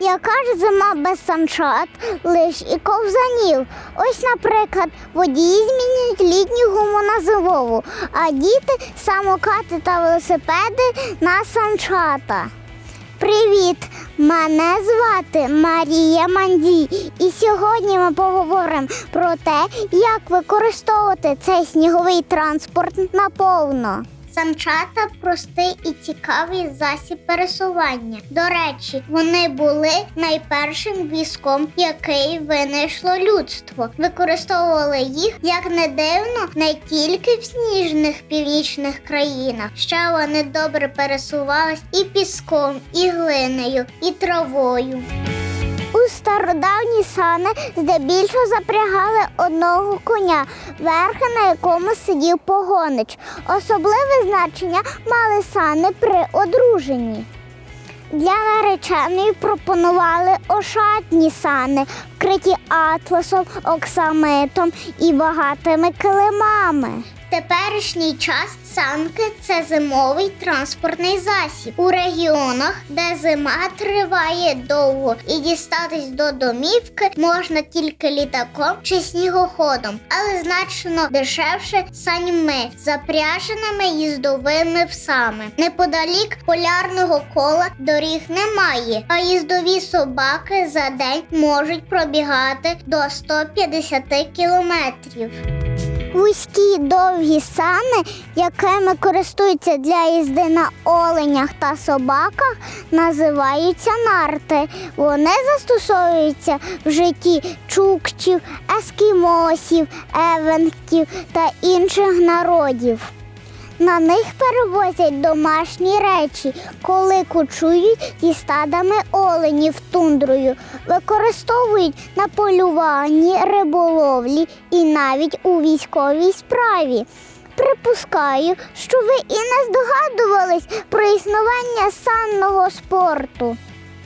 Яка ж зима без санчат, лиш і ковзанів. Ось, наприклад, водії змінюють літню гуму на зимову, а діти самокати та велосипеди на санчата. Привіт! Мене звати Марія Мандій, і сьогодні ми поговоримо про те, як використовувати цей сніговий транспорт наповно. Санчата простий і цікавий засіб пересування. До речі, вони були найпершим візком, який винайшло людство. Використовували їх, як не дивно, не тільки в сніжних північних країнах. Ще вони добре пересувались і піском, і глинею, і травою. Стародавні сани здебільшого запрягали одного коня, верха на якому сидів погонич. Особливе значення мали сани при одруженні. Для нареченої пропонували ошатні сани, вкриті атласом, оксамитом і багатими килимами. Теперішній час санки це зимовий транспортний засіб у регіонах, де зима триває довго, і дістатись до домівки можна тільки літаком чи снігоходом, але значно дешевше саньми, запряженими їздовими псами. Неподалік полярного кола доріг немає, а їздові собаки за день можуть пробігати до 150 кілометрів. Вузькі довгі сани, якими користуються для їзди на оленях та собаках, називаються нарти. Вони застосовуються в житті чукчів, ескімосів, евенків та інших народів. На них перевозять домашні речі, коли кочують зі стадами оленів тундрою, використовують на полюванні, риболовлі і навіть у військовій справі. Припускаю, що ви і не здогадувались про існування санного спорту.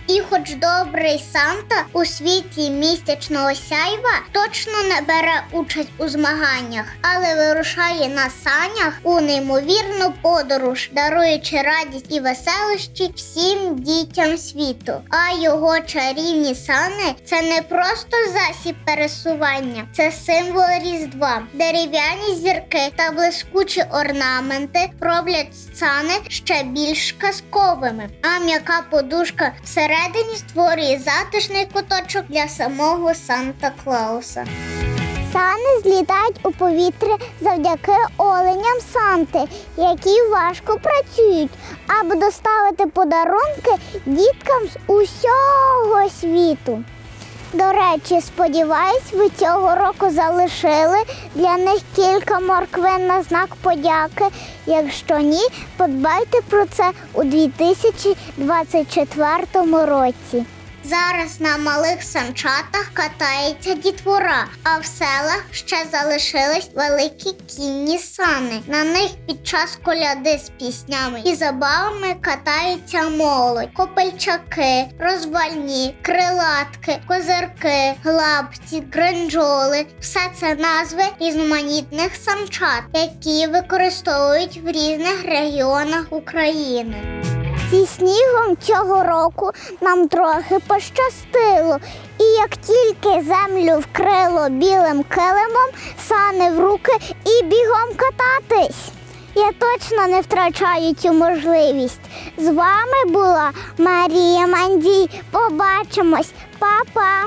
І хоч добрий Санта у світі місячного сяйва точно не бере участь у змаганнях, але вирушає на санях у неймовірну подорож, даруючи радість і веселощі всім дітям світу. А його чарівні сани це не просто засіб пересування, це символ Різдва. Дерев'яні зірки та блискучі орнаменти роблять сани ще більш казковими, а м'яка подушка всередині створює затишний куточок для самого Санта Клауса. Сани злітають у повітря завдяки оленям Санти, які важко працюють, аби доставити подарунки діткам з усього світу. До речі, сподіваюсь, ви цього року залишили для них кілька морквин на знак подяки. Якщо ні, подбайте про це у 2024 році. Зараз на малих санчатах катається дітвора, а в селах ще залишились великі кінні сани. На них під час коляди з піснями і забавами катаються молодь, копельчаки, розвальні, крилатки, козирки, глабці, гринджоли. Все це назви різноманітних санчат, які використовують в різних регіонах України. Зі снігом цього року нам трохи пощастило, і як тільки землю вкрило білим килимом, сани в руки і бігом кататись. Я точно не втрачаю цю можливість. З вами була Марія Мандій. Побачимось, Па-па!